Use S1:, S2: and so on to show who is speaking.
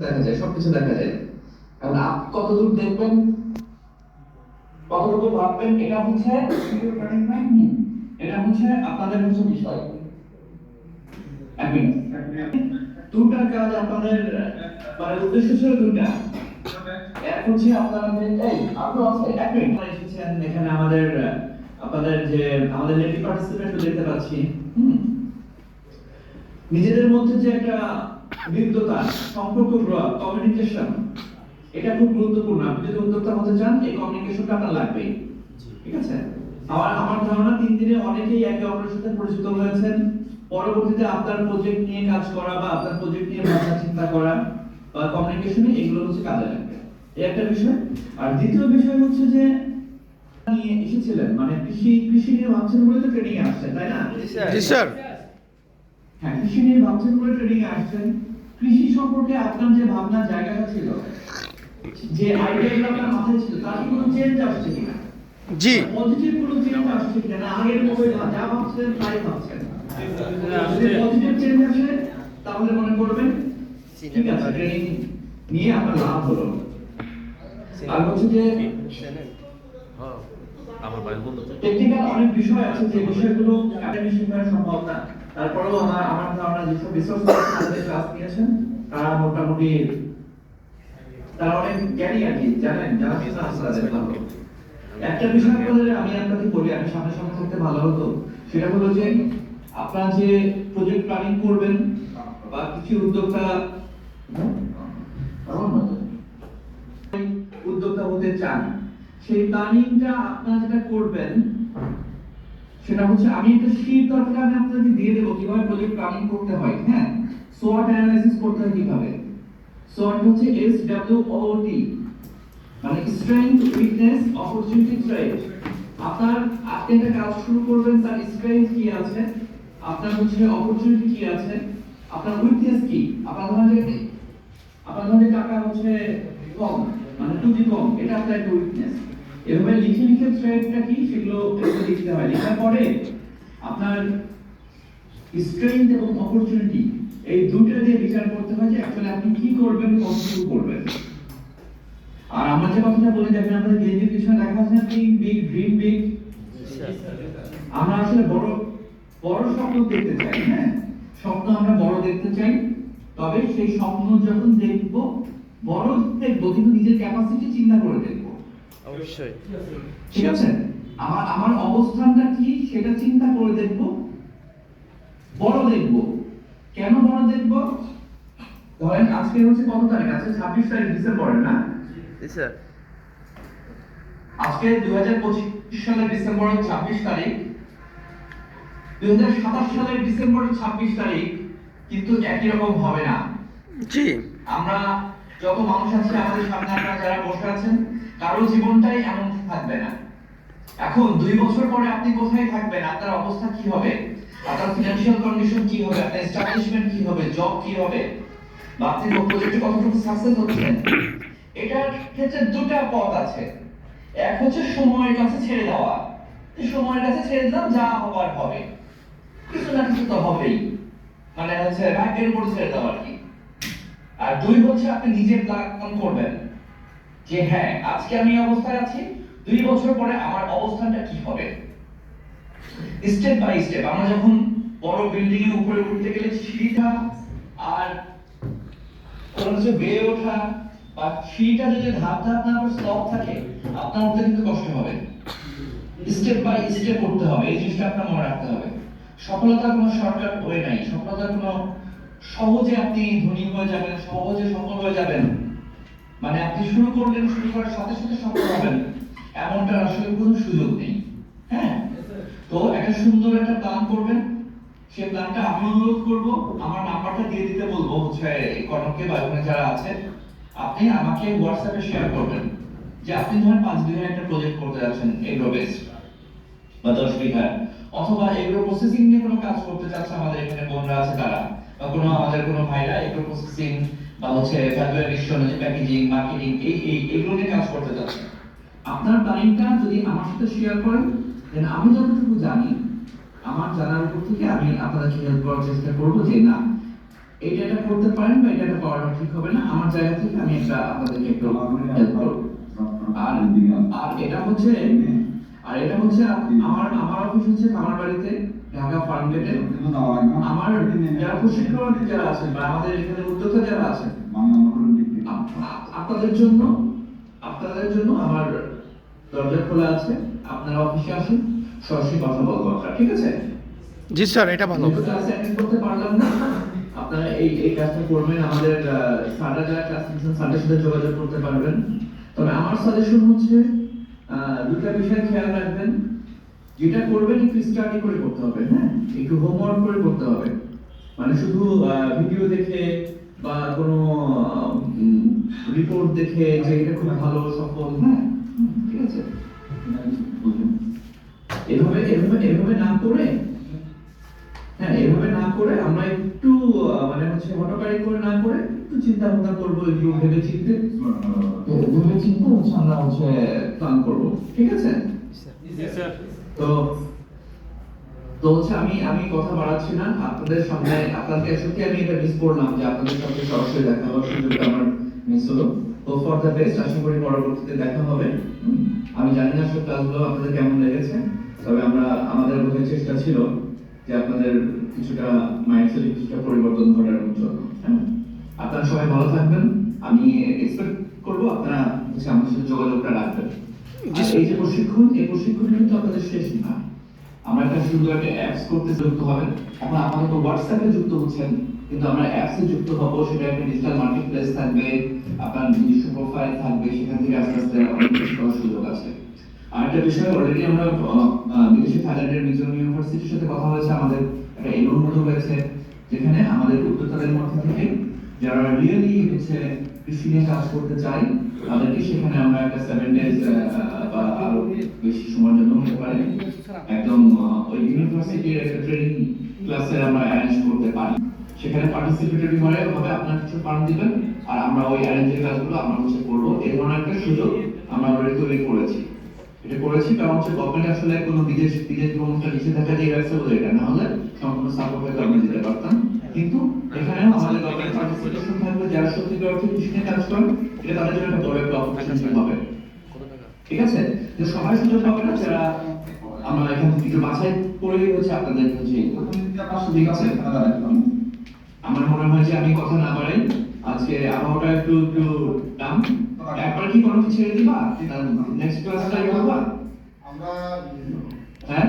S1: দেখা যায়, সবকিছু দেখা যায়। এখন আপনি কতদূর দেখবেন, কতটুকু ভাববেন, এটা হচ্ছে এটা হচ্ছে আপনাদের হচ্ছে বিষয়। কাজ আপনাদের মানে উদ্দেশ্য ছিল দুটা এক হচ্ছে এই, আপনি আছে এক মিনিট। এসেছেন, এখানে আমাদের, আপনাদের যে, আমাদের লেডি পার্টিসিপেন্ট দেখতে পাচ্ছি নিজেদের মধ্যে যে একটা বিদ্যতা সম্পর্ক কমিউনিকেশন এটা খুব গুরুত্বপূর্ণ। আপনি যদি উদ্যোক্তা হতে চান এই কমিউনিকেশনটা আপনার লাগবেই। ঠিক আছে? আমার আমার ধারণা তিন দিনে অনেকেই একে অপরের সাথে পরিচিত হয়েছেন। পরবর্তীতে আপনার প্রজেক্ট নিয়ে কাজ করা বা আপনার প্রজেক্ট নিয়ে ভাবনা চিন্তা করা বা কমিউনিকেশনে এগুলো হচ্ছে কাজে লাগবে। এই একটা বিষয়। আর দ্বিতীয় বিষয় হচ্ছে যে নিয়ে এসেছিলেন মানে কৃষি কৃষি নিয়ে ভাবছেন বলে তো ট্রেনিং আসছেন তাই না?
S2: জি স্যার।
S1: হ্যাঁ। কৃষি নিয়ে ভাবছেন বলে ট্রেনিং আসছেন। কৃষি সম্পর্কে আপনার যে ভাবনার জায়গাটা ছিল যে আইডিয়াগুলো আপনার মাথায় ছিল তার কোনো চেঞ্জ আসছে কিনা?
S2: জি।
S1: পজিটিভ কোনো চেঞ্জ আসছে কিনা? আগের মতো যা ভাবছেন তাই ভাবছেন। যদি পজিটিভ চেঞ্জ আসে তাহলে মনে করবেন ঠিক আছে ট্রেনিং নিয়ে আপনার লাভ হলো। আর হচ্ছে যে
S3: আমার ভাই বন্ধু
S1: টেকনিক্যাল অনেক বিষয় আছে যে বিষয়গুলো একাডেমি শেখানো সম্ভব না তারপরেও আমার আমার ধারণা যেসব রিসোর্স আমাদের ক্লাস নিয়েছেন, তারা মোটামুটি, তারা অনেক জ্ঞানী আর কি, জানেন, যারা ক্লাস তাদের ভালো একটা বিষয় আপনাদের আমি আপনাকে বলি, আমি সামনে সামনে থাকতে ভালো হতো, সেটা হলো যে আপনারা যে প্রজেক্ট প্ল্যানিং করবেন, বা কিছু উদ্যোক্তা মতো উদ্যোক্তা হতে চান, সেই প্ল্যানিংটা আপনারা যেটা করবেন সেটা হচ্ছে আমি একটা শীট দরকার আমি আপনাকে দিয়ে দেবো কীভাবে প্রজেক্ট প্ল্যানিং করতে হয় হ্যাঁ? সোয়াট অ্যানালাইসিস করতে হয় কীভাবে? সোয়াট হচ্ছে এস ডব্লিউ ও টি মানে স্ট্রেংথ উইকনেস অপরচুনিটি থ্রেট আপনার, আপনি একটা কাজ শুরু করবেন, তার স্ট্রেংথ কি আছে? আপনার হচ্ছে অপরচুনিটি কি আছে? আপনার উইকনেস কি? আপনার ধরেন যে আপনার ধরেন টাকা হচ্ছে কম মানে টুজি কম, এটা আপনার একটা উইকনেস এভাবে লিখে লিখে থ্রেডটা কি? সেগুলো এগুলো লিখতে হয়। লেখার পরে আপনার স্ট্রেংথ এবং অপরচুনিটি এই দুটো দিয়ে বিচার করতে হয় যে অ্যাকচুয়ালি আপনি কি করবেন কতটুকু করবেন। আর আমরা যে কথাটা বলে দেখবেন আমাদের গেঞ্জির পিছনে লেখা আছে থিঙ্ক বিগ ড্রিম বিগ আমরা আসলে বড় বড় স্বপ্ন দেখতে চাই হ্যাঁ? স্বপ্ন আমরা বড় দেখতে চাই, তবে সেই স্বপ্ন যখন দেখব, বড় দেখব, কিন্তু নিজের ক্যাপাসিটি চিন্তা করে দেখব।
S2: অবশ্যই।
S1: ঠিক আছে? আমার আমার অবস্থানটা কি সেটা চিন্তা করে দেখব। বড় দেখব। কেন বড় দেখব? ধরেন আজকে হচ্ছে কত তারিখ? আজকে ছাব্বিশ তারিখ ডিসেম্বরের না?
S2: স্যার
S1: আজকে দুই হাজার পঁচিশ সালের ডিসেম্বরের ছাব্বিশ তারিখ। দুই হাজার সাতাশ সালের ডিসেম্বরের ছাব্বিশ তারিখ কিন্তু একই রকম হবে না।
S2: জি।
S1: আমরা যত মানুষ আছে আমাদের সামনে আপনারা যারা বসে আছেন কারও জীবনটাই এমন থাকবে না। এখন দুই বছর পরে আপনি কোথায় থাকবেন? আপনার অবস্থা কি হবে? আপনার ফিনান্সিয়াল কন্ডিশন কি হবে? আপনার এস্টাবলিশমেন্ট কি হবে? জব কি হবে? বা আপনি কোন প্রজেক্টে কতটুকু সাকসেস হচ্ছেন? এটার ক্ষেত্রে দুটা পথ আছে। এক হচ্ছে সময়ের কাছে ছেড়ে দেওয়া। সময়ের কাছে ছেড়ে দিলাম, যা হবার হবে। কিছু না কিছু তো হবেই। মানে হচ্ছে ভাগ্যের উপর ছেড়ে দেওয়া আর কি। আর দুই হচ্ছে আপনি নিজে প্ল্যান করবেন। যে হ্যাঁ আজকে আমি এই অবস্থায় আছি, দুই বছর পরে আমার অবস্থানটা কি হবে? স্টেপ বাই স্টেপ আমরা যখন বড় বিল্ডিং এর উপরে উঠতে গেলে সিঁড়িটা আর ওটা হচ্ছে বেয়ে ওঠা বা সিঁড়িটা যদি ধাপ ধাপ না করে স্লপ থাকে, আপনার মধ্যে কিন্তু কষ্ট হবে। স্টেপ বাই স্টেপ উঠতে হবে, এই জিনিসটা আপনার মনে রাখতে হবে। সফলতার কোনো শর্টকাট ওয়ে নাই, সফলতার কোনো সহজে আপনি ধনী হয়ে যাবেন, সহজে সফল হয়ে যাবেন। মানে আপনি শুরু করলেন, শুরু করার সাথে সাথে সফল হবেন। এমনটার আসলে কোনো সুযোগ নেই। হ্যাঁ? তো একটা সুন্দর একটা প্ল্যান করবেন। সেই প্ল্যানটা আমি অনুরোধ করব। আমার নাম্বারটা দিয়ে দিতে বলব হচ্ছে কনককে বা ওখানে যারা আছে আপনি আমাকে হোয়াটসঅ্যাপে শেয়ার করবেন যে আপনি ধরেন পাঁচ বিঘা একটা প্রজেক্ট করতে যাচ্ছেন এগ্রো বেসড বা দশ বিঘা। অথবা এগ্রো প্রসেসিং নিয়ে কোনো কাজ করতে চাচ্ছে আমাদের এখানে বোনরা আছে, তারা আমাদের কোনো ভাইরা এগ্রো প্রসেসিং বা হচ্ছে ভ্যালু এডিশন প্যাকেজিং মার্কেটিং এই এই এগুলো নিয়ে কাজ করতে চাচ্ছে আপনার প্ল্যানিংটা যদি আমার সাথে শেয়ার করেন দেন আমি যতটুকু জানি আমার জানার উপর থেকে আমি আপনাদেরকে হেল্প করার চেষ্টা করব যে না এটা এটা করতে পারেন বা এটা এটা করানো ঠিক হবে না আমার জায়গা থেকে আমি একটা আপনাদেরকে একটু হেল্প করব। আর আর এটা হচ্ছে আর এটা হচ্ছে আমার আমার অফিস হচ্ছে কামারবাড়িতে ঢাকা ফার্ম আমার যারা প্রশিক্ষণ যারা আছেন বা আমাদের এখানে উদ্যোক্তা যারা আছেন আপ- আপ- আপনাদের জন্য আপনাদের জন্য আমার দরজা খোলা আছে। আপনারা অফিসে আসুন সরাসরি কথা বলব আমরা ঠিক আছে?
S2: জি স্যার এটা ভালো।
S1: যেহেতু ক্লাসে অ্যাটেন্ড করতে পারলাম না আপনারা এই এই কাজটা করবেন আমাদের স্যাররা যারা ক্লাস নিচ্ছেন সাথে যোগাযোগ করতে পারবেন। তবে আমার সাজেশন হচ্ছে আহ, দুটা বিষয় খেয়াল রাখবেন। যেটা করবেন একটু স্টাডি করে করতে হবে হ্যাঁ? একটু হোমওয়ার্ক করে করতে হবে। মানে শুধু ভিডিও দেখে বা কোনো রিপোর্ট দেখে যে এটা খুব ভালো সফল হ্যাঁ? ঠিক আছে। এভাবে এভাবে এভাবে না করে হ্যাঁ এভাবে না করে আমরা একটু আহ, মানে হচ্ছে হটকারি করে না করে একটু চিন্তা ভাবনা করব একটু ভেবে চিনতে ভেবে চিন্তে হচ্ছে আমরা হচ্ছে প্ল্যান করব। ঠিক আছে? তো তো হচ্ছে আমি আমি কথা বাড়াচ্ছি না, আপনাদের সামনে, আপনাদের সত্যি আমি এটা মিস করলাম যে আপনাদের সাথে সরাসরি দেখা হওয়ার সুযোগটা আমার মিস হলো। তো ফর দ্য বেস্ট আশা করি পরবর্তীতে দেখা হবে। আমি জানি না সব আপনাদের কেমন লেগেছে, তবে আমরা, আমাদের বোধহয় চেষ্টা ছিল যে আপনাদের কিছুটা মাইন্ডসেটে কিছুটা পরিবর্তন ঘটানোর জন্য হ্যাঁ আপনারা সবাই ভালো থাকবেন। আমি এক্সপেক্ট করব আপনারা হচ্ছে আমাদের সাথে যোগাযোগটা রাখবেন। এই যে প্রশিক্ষণ এই প্রশিক্ষণ কিন্তু আপনাদের শেষ না আমরা একটা একটা অ্যাপস করতে যুক্ত হবেন এখন আপাতত হোয়াটসঅ্যাপে যুক্ত হচ্ছেন কিন্তু আমরা অ্যাপসে যুক্ত হব সেটা একটা ডিজিটাল মার্কেটপ্লেস থাকবে আপনার নিজস্ব প্রোফাইল থাকবে সেখান থেকে আস্তে আস্তে অনেক কিছু করার সুযোগ আছে। আর একটা বিষয় অলরেডি আমরা বিদেশি থাইল্যান্ডের মিজোরাম ইউনিভার্সিটির সাথে কথা হয়েছে আমাদের একটা এলোর মতো হয়েছে যেখানে আমাদের উদ্যোক্তাদের মধ্যে থেকে যারা রিয়েলি হচ্ছে নিয়ে কাজ করতে চাই, তাদেরকে সেখানে আমরা একটা সেভেন ডেজ বা আরও বেশি সময়ের জন্য হতে পারে। একদম ওই ইউনিভার্সিটির একটা ট্রেনিং ক্লাসের আমরা অ্যারেঞ্জ করতে পারি। সেখানে পার্টিসিপেটরি হয় ভাবে আপনার কিছু ফান্ড দিবেন, আর আমরা ওই অ্যারেঞ্জের কাজগুলো আমরা হচ্ছে করব। এই ধরনের একটা সুযোগ আমরা অলরেডি তৈরি করেছি। এটা করেছি কারণ হচ্ছে গভর্নমেন্ট আসলে কোনো বিদেশ বিদেশ ভ্রমণটা নিষেধাজ্ঞা দিয়ে রাখছে বলে এটা। না হলে সম্পূর্ণ সাপোর্ট হয়তো আমরা দিতে পারতাম। কিন্তু এখানেও আমাদের যারা সত্যিকার অর্থে কাজ করেন এটা তাদের জন্য একটা বড় একটা অপরচুনিটি হবে। ঠিক আছে? যে সবাই সুযোগ পাবে না যারা আমরা এখান থেকে একটু বাছাই করে হচ্ছে আপনাদের হচ্ছে ঠিক আছে আমার মনে হয় যে আমি কথা না বাড়াই আজকে আবহাওয়াটা একটু একটু দাম। একবার কি কোনো কিছু ছেড়ে দিবা? নেক্সট ক্লাসটা করবা?
S3: আমরা
S1: হ্যাঁ?